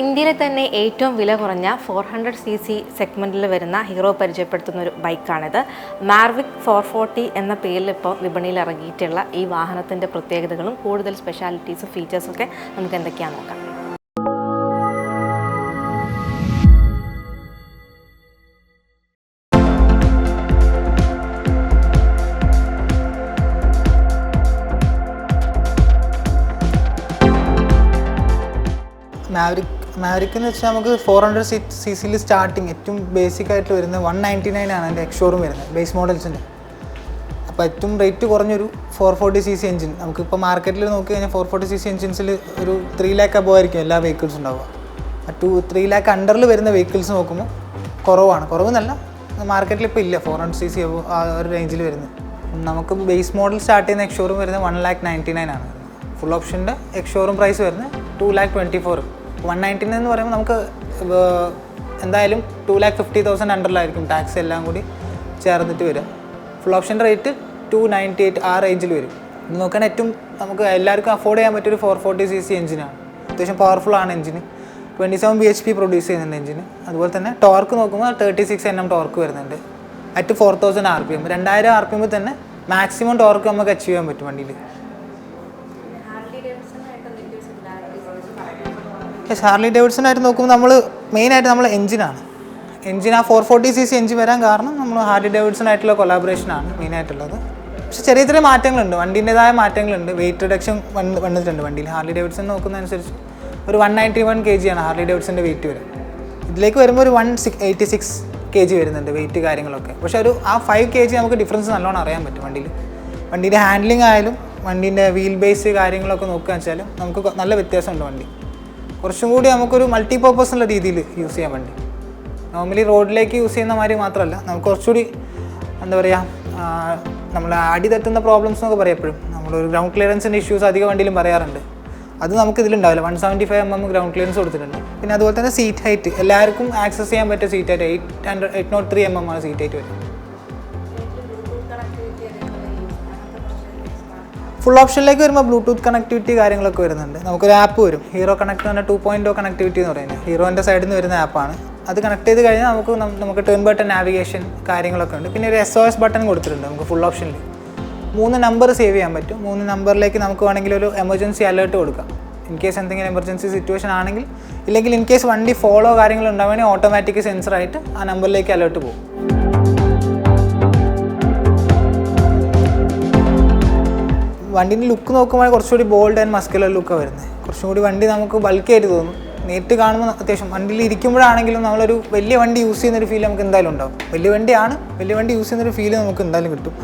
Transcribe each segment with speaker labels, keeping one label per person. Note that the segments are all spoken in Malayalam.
Speaker 1: ഇന്ത്യയിലെ തന്നെ ഏറ്റവും വില കുറഞ്ഞ ഫോർ ഹൺഡ്രഡ് സി സി സെഗ്മെന്റിൽ വരുന്ന ഹീറോ പരിചയപ്പെടുത്തുന്ന ഒരു ബൈക്കാണിത്. മാർവിക് ഫോർ ഫോർട്ടി എന്ന പേരിൽ ഇപ്പോൾ വിപണിയിൽ ഇറങ്ങിയിട്ടുള്ള ഈ വാഹനത്തിന്റെ പ്രത്യേകതകളും കൂടുതൽ സ്പെഷ്യാലിറ്റീസും ഫീച്ചേഴ്സും ഒക്കെ നമുക്ക് എന്തൊക്കെയാണെന്ന് നോക്കാം.
Speaker 2: മാവറിക് മാവറിക് എന്ന് വെച്ചാൽ നമുക്ക് ഫോർ ഹൺഡ്രഡ് സി സി സിയിൽ സ്റ്റാർട്ടിങ് ഏറ്റവും ബേസിക് ആയിട്ട് വരുന്നത് വൺ നയന്റി നയൻ ആണ് എന്റെ എക്സ്ഷോറും വരുന്നത് ബേസ് മോഡൽസിന്റെ അപ്പോൾ ഏറ്റവും റേറ്റ് കുറഞ്ഞൊരു four forty C C engine നമുക്കിപ്പോൾ മാർക്കറ്റിൽ നോക്കി കഴിഞ്ഞാൽ ഫോർ ഫോർട്ടി സി സി എഞ്ചിൻസിൽ ഒരു ത്രീ ലാക്ക് അബോ ആയിരിക്കും എല്ലാ വെഹിക്കിൾസും ഉണ്ടാവുക. ടു ത്രീ ലാക്ക് അണ്ടറിൽ വരുന്ന വെഹിക്കിൾസ് നോക്കുമ്പോൾ കുറവാണ്. കുറവെന്നല്ല മാർക്കറ്റിൽ ഇപ്പോൾ ഇല്ല ഫോർ ഹൺഡ്രഡ് സി സി ആ ഒരു റേഞ്ചിൽ വരുന്നത്. നമുക്ക് ബേസ് മോഡൽ സ്റ്റാർട്ട് ചെയ്യുന്ന എക്സ്ഷോറും വരുന്നത് വൺ ലാക്ക് നയന്റി നയൻ ആണ്. ഫുൾ ഓപ്ഷന്റെ എക്സ്ഷോറും പ്രൈസ് വരുന്നത് two lakh twenty four one nineteen nine എന്ന് പറയുമ്പോൾ നമുക്ക് എന്തായാലും ടു ലാക്ക് ഫിഫ്റ്റി തൗസൻഡ് അണ്ടറിലായിരിക്കും ടാക്സ് എല്ലാം കൂടി ചേർന്നിട്ട് വരിക. Full option rate two ninety eight ആ റേഞ്ചിൽ വരും. നോക്കാൻ ഏറ്റവും നമുക്ക് എല്ലാവർക്കും അഫോർഡ് ചെയ്യാൻ പറ്റിയൊരു ഫോർ ഫോർട്ടി സി സി എഞ്ചിനാണ് അത്യാവശ്യം പവർഫുൾ ആണ് എഞ്ചിന് twenty seven B H P produce ചെയ്യുന്നുണ്ട് എഞ്ചിന് അതുപോലെ തന്നെ ടോർക്ക് നോക്കുമ്പോൾ thirty six N M torque വരുന്നുണ്ട്. At four thousand R P M രണ്ടായിരം ആർ പി എമ്മിൽ തന്നെ മാക്സിമം ടോർക്ക് നമുക്ക് അച്ചീവ് ചെയ്യാൻ പറ്റും വണ്ടിയിൽ. യെസ് ഷാർലി ഡേവിഡ്സൺ ആയിട്ട് നോക്കുമ്പോൾ നമ്മൾ മെയിനായിട്ട് നമ്മൾ എഞ്ചിനാണ് എഞ്ചിൻ ആ four forty C C engine വരാൻ കാരണം നമ്മൾ ഹാർലി ഡേവിഡ്സൺ ആയിട്ടുള്ള കൊളാബറേഷനാണ് മെയിനായിട്ടുള്ളത്. പക്ഷേ ചെറിയ ചെറിയ മാറ്റങ്ങളുണ്ട്. വണ്ടീന്റെതായ മാറ്റങ്ങളുണ്ട്. വെയിറ്റ് റിഡക്ഷൻ വന്ന് വന്നിട്ടുണ്ട് വണ്ടിയിൽ ഹാർലി ഡേവിഡ്സൺ നോക്കുന്നതനുസരിച്ച് ഒരു വൺ നയന്റി വൺ കെ ജിയാണ് ഹാർലി ഡേവിഡ്സന്റെ വെയിറ്റ് വരും ഇതിലേക്ക് വരുമ്പോൾ ഒരു one six eighty six K G വരുന്നുണ്ട് വെയിറ്റ് കാര്യങ്ങളൊക്കെ. പക്ഷേ ഒരു ആ ഫൈവ് കെ ജി നമുക്ക് ഡിഫറൻസ് നല്ലോണം അറിയാൻ പറ്റും വണ്ടിയിൽ വണ്ടീന്റെ ഹാൻഡ്ലിംഗ് ആയാലും വണ്ടീന്റെ വീൽ ബേസ് കാര്യങ്ങളൊക്കെ നോക്കുക വെച്ചാലും നമുക്ക് നല്ല വ്യത്യാസമുണ്ട് വണ്ടി. കുറച്ചും കൂടി നമുക്കൊരു മൾട്ടി പർപ്പസ് ഉള്ള രീതിയിൽ യൂസ് ചെയ്യാൻ വേണ്ടി. നോർമലി റോഡിലേക്ക് യൂസ് ചെയ്യുന്ന മാതിരി മാത്രമല്ല നമുക്ക് കുറച്ചുകൂടി എന്താ പറയുക നമ്മൾ അടി തട്ടുന്ന പ്രോബ്ലംസ് എന്നൊക്കെ പറയാം എപ്പോഴും. നമ്മളൊരു ഗ്രൗണ്ട് ക്ലിയറൻസിന്റെ ഇഷ്യൂസ് അധികം വണ്ടിയിലും പറയാറുണ്ട്. അത് നമുക്ക് ഇതിലുണ്ടാവില്ല. One seventy five M M ground clearance കൊടുത്തിട്ടുണ്ട്. പിന്നെ അതുപോലെ തന്നെ സീറ്റ് ഹൈറ്റ് എല്ലാവർക്കും ആക്സസ് ചെയ്യാൻ പറ്റിയ seat height eight hundred eight nought three M M ആണ് സീറ്റ് ഹൈറ്റ് വരുന്നത്. ഫുൾ ഓപ്ഷനിലേക്ക് വരുമ്പോൾ ബ്ലൂടൂത്ത് കണക്ടിവിറ്റി കാര്യങ്ങളൊക്കെ വരുന്നുണ്ട്. നമുക്കൊരു ആപ്പ് വരും. ഹീറോ കണക്ട് പറഞ്ഞാൽ ടു പോയിന്റ് കണക്ടിവിറ്റി എന്ന് പറയുന്നത്. ഹീറോന്റെ സൈഡിൽ നിന്ന് വരുന്ന ആപ്പാണ് അത് കണക്ട് ചെയ്ത് കഴിഞ്ഞാൽ നമുക്ക് നമുക്ക് ടേൺ ബട്ടൺ നാവിഗേഷൻ കാര്യങ്ങളൊക്കെ ഉണ്ട്. പിന്നെ ഒരു എസ് ഒ എസ് ബട്ടൺ കൊടുത്തിട്ടുണ്ട് നമുക്ക് ഫുൾ ഓപ്ഷനിൽ മൂന്ന് നമ്പർ സേവ് ചെയ്യാൻ പറ്റും. മൂന്ന് നമ്പറിലേക്ക് നമുക്ക് വേണമെങ്കിൽ ഒരു എമർജൻസി അലേർട്ട് കൊടുക്കാം. ഇൻ കേസ് എന്തെങ്കിലും എമർജൻസി സിറ്റുവേഷൻ ആണെങ്കിൽ ഇല്ലെങ്കിൽ ഇൻ കേസ് വണ്ടി ഫോളോ കാര്യങ്ങൾ ഉണ്ടാവുകയാണെങ്കിൽ ഓട്ടോമാറ്റിക് സെൻസറായിട്ട് ആ നമ്പറിലേക്ക് അലേർട്ട് പോകും. വണ്ടീന്റെ ലുക്ക് നോക്കുമ്പോൾ കുറച്ചുകൂടി ബോൾഡ് ആൻഡ് മസ്കുലർ ലുക്കാണ് വരുന്നത് കുറച്ചും കൂടി വണ്ടി നമുക്ക് ബൾക്കി ആയിട്ട് തോന്നും. നേരിട്ട് കാണുമ്പോൾ അത്യാവശ്യം വണ്ടിയിൽ ഇരിക്കുമ്പോഴാണെങ്കിലും നമ്മളൊരു വലിയ വണ്ടി യൂസ് ചെയ്യുന്നൊരു ഫീൽ നമുക്ക് എന്തായാലും ഉണ്ടാവും. വലിയ വണ്ടിയാണ് വലിയ വണ്ടി യൂസ് ചെയ്യുന്നൊരു ഫീൽ നമുക്ക് എന്തായാലും കിട്ടും.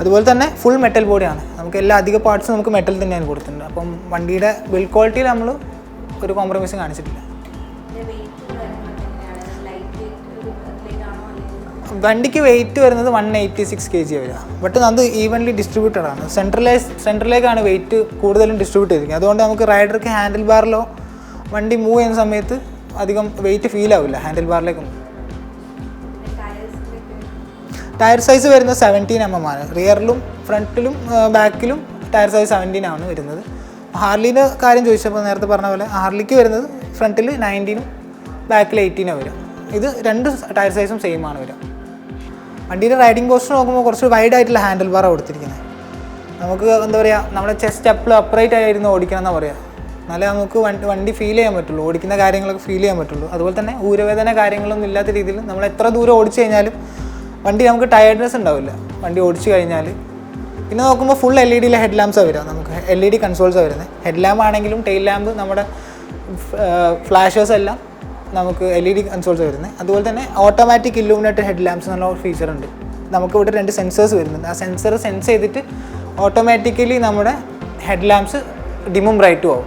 Speaker 2: അതുപോലെ തന്നെ ഫുൾ മെറ്റൽ ബോഡിയാണ് നമുക്ക് എല്ലാ അധിക പാർട്സും നമുക്ക് മെറ്റൽ തന്നെയാണ് കൊടുത്തിട്ടുണ്ട്. അപ്പം വണ്ടിയുടെ ബിൽഡ് ക്വാളിറ്റിയിൽ നമ്മൾ ഒരു കോംപ്രമൈസും കാണിച്ചിട്ടില്ല. വണ്ടിക്ക് വെയിറ്റ് വരുന്നത് one eighty six K G വരിക ബട്ട് അത് ഈവൻലി ഡിസ്ട്രിബ്യൂട്ടഡ് ആണ്. സെൻട്രലൈസ് സെൻട്രലിലേക്കാണ് വെയിറ്റ് കൂടുതലും ഡിസ്ട്രിബ്യൂട്ട് ചെയ്തിരിക്കുന്നത്. അതുകൊണ്ട് നമുക്ക് റൈഡർക്ക് ഹാൻഡിൽ ബാറിലോ വണ്ടി മൂവ് ചെയ്യുന്ന സമയത്ത് അധികം വെയിറ്റ് ഫീൽ ആവില്ല ഹാൻഡിൽ ബാറിലേക്കൊന്നും ടയർ സൈസ് വരുന്നത് സെവന്റീൻ എം എം ആണ്. റിയറിലും ഫ്രണ്ടിലും ബാക്കിലും ടയർ സൈസ് സെവന്റീൻ ആണ് വരുന്നത്. ഹാർലിന്റെ കാര്യം ചോദിച്ചപ്പോൾ നേരത്തെ പറഞ്ഞ പോലെ ഹാർലിക്ക് വരുന്നത് ഫ്രണ്ടിൽ നയന്റീനും ബാക്കിൽ എയ്റ്റീനും വരും ഇത് രണ്ട് ടയർ സൈസും സെയിം ആണ് വരിക. വണ്ടിയുടെ റൈഡിംഗ് പോസ്റ്റർ നോക്കുമ്പോൾ കുറച്ച് വൈഡ് ആയിട്ടുള്ള ഹാൻഡിൽ ബാറാണ് കൊടുത്തിരിക്കുന്നത് നമുക്ക് എന്താ പറയുക നമ്മുടെ ചെസ്റ്റ് അപ്പിൾ അപ്രൈറ്റ് ആയിരുന്നു ഓടിക്കണം എന്നാണ് പറയുക എന്നാലേ നമുക്ക് വണ്ടി വണ്ടി ഫീൽ ചെയ്യാൻ പറ്റുള്ളൂ. ഓടിക്കുന്ന കാര്യങ്ങളൊക്കെ ഫീൽ ചെയ്യാൻ പറ്റുള്ളൂ. അതുപോലെ തന്നെ ഊരവേദന കാര്യങ്ങളൊന്നും ഇല്ലാത്ത രീതിയിൽ നമ്മൾ എത്ര ദൂരം ഓടിച്ചു കഴിഞ്ഞാലും വണ്ടി നമുക്ക് ടയർഡ്നെസ് ഉണ്ടാവില്ല. വണ്ടി ഓടിച്ചു കഴിഞ്ഞാൽ. പിന്നെ നോക്കുമ്പോൾ ഫുൾ എൽ ഇ ഡിയിലെ ഹെഡ് ലാമ്പ്സാണ് വരിക നമുക്ക് എൽ ഇ ഡി കൺസോൾസാണ് വരുന്നത് ഹെഡ് ലാമ്പ് ആണെങ്കിലും ടെയിൽ ലാമ്പ് നമ്മുടെ ഫ്ലാഷേഴ്സ് എല്ലാം നമുക്ക് എൽ ഇ ഡി കൺസോൾസ് വരുന്നത് അതുപോലെ തന്നെ ഓട്ടോമാറ്റിക് ഇല്ലൂമിനേറ്റഡ് ഹെഡ് ലാമ്പ്സ് എന്നുള്ള ഫീച്ചർ ഉണ്ട്. നമുക്ക് ഇവിടെ രണ്ട് സെൻസേഴ്സ് വരുന്നുണ്ട്. ആ സെൻസർ സെൻസ് ചെയ്തിട്ട് ഓട്ടോമാറ്റിക്കലി നമ്മുടെ ഹെഡ് ലാമ്പ്സ് ഡിമും ബ്രൈറ്റും ആവും.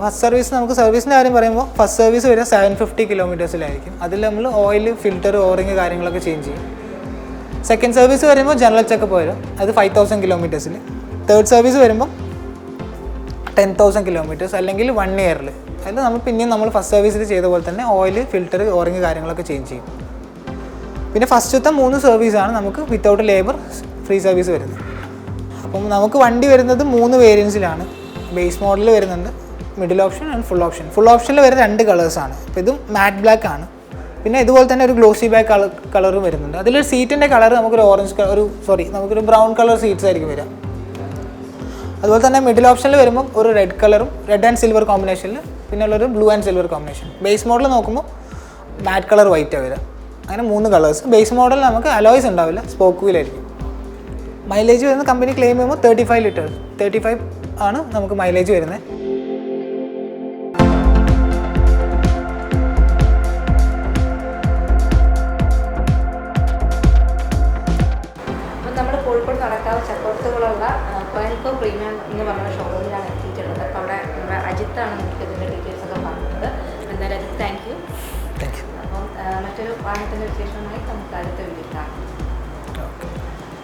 Speaker 2: ഫസ്റ്റ് സർവീസ് നമുക്ക് സർവീസിന്റെ കാര്യം പറയുമ്പോൾ ഫസ്റ്റ് സർവീസ് വരിക സെവൻ ഫിഫ്റ്റി കിലോമീറ്റേഴ്സിലായിരിക്കും അതിൽ നമ്മൾ ഓയിൽ ഫിൽറ്റർ ഓറിങ് കാര്യങ്ങളൊക്കെ ചേഞ്ച് ചെയ്യും. സെക്കൻഡ് സർവീസ് വരുമ്പോൾ ജനറൽ ചെക്കപ്പ് വരും. അത് ഫൈവ് തൗസൻഡ് കിലോമീറ്റേഴ്സിൽ തേർഡ് സർവീസ് വരുമ്പോൾ ടെൻ തൗസൻഡ് കിലോമീറ്റേഴ്സ് അല്ലെങ്കിൽ വൺ ഇയറിൽ അതിൽ നമ്മൾ പിന്നെയും നമ്മൾ ഫസ്റ്റ് സർവീസിൽ ചെയ്ത പോലെ തന്നെ ഓയിൽ ഫിൽറ്റർ ഓറിങ് കാര്യങ്ങളൊക്കെ ചേഞ്ച് ചെയ്യും. പിന്നെ ഫസ്റ്റത്തെ മൂന്ന് സർവീസാണ് നമുക്ക് വിത്തൗട്ട് ലേബർ ഫ്രീ സർവീസ് വരുന്നത്. അപ്പം നമുക്ക് വണ്ടി വരുന്നത് മൂന്ന് വേരിയൻസിലാണ് ബേസ് മോഡൽ വരുന്നുണ്ട് middle option and full option full ഓപ്ഷനിൽ വരുന്ന രണ്ട് കളേഴ്സാണ് അപ്പോൾ ഇതും മാറ്റ് ബ്ലാക്ക് ആണ്. പിന്നെ ഇതുപോലെ തന്നെ ഒരു ഗ്ലോസി ബാക്ക് കളർ കളറും വരുന്നുണ്ട്. അതിലൊരു സീറ്റിന്റെ കളർ നമുക്കൊരു ഓറഞ്ച് കളർ ഒരു സോറി നമുക്കൊരു ബ്രൗൺ കളർ സീറ്റ്സ് ആയിരിക്കും വരിക. അതുപോലെ തന്നെ മിഡിൽ ഓപ്ഷനിൽ വരുമ്പോൾ ഒരു റെഡ് കളറും റെഡ് ആൻഡ് സിൽവർ കോമ്പിനേഷനിൽ പിന്നെ ഉള്ളൊരു blue and silver combination base model നോക്കുമ്പോൾ മാറ്റ് കളർ വൈറ്റാണ് വരിക. അങ്ങനെ മൂന്ന് കളേഴ്സ് ബേസ് മോഡൽ നമുക്ക് അലോയ്സ് ഉണ്ടാവില്ല സ്പോക്ക് വീലായിരിക്കും മൈലേജ് വരുന്ന കമ്പനി ക്ലെയിം ചെയ്യുമ്പോൾ thirty five litre thirty five ആണ് നമുക്ക് മൈലേജ് വരുന്നത്
Speaker 1: പ്രീമിയം എന്ന് പറഞ്ഞ ഷോറൂമിലാണ് എത്തിയിട്ടുള്ളത്. അപ്പോൾ അവിടെ നമ്മുടെ അജിത്താണ് നമുക്ക് ഇതിന്റെ മറ്റൊരു വാഹനത്തിന്റെ വിശേഷമായി നമുക്ക് അടുത്ത വീഡിയോ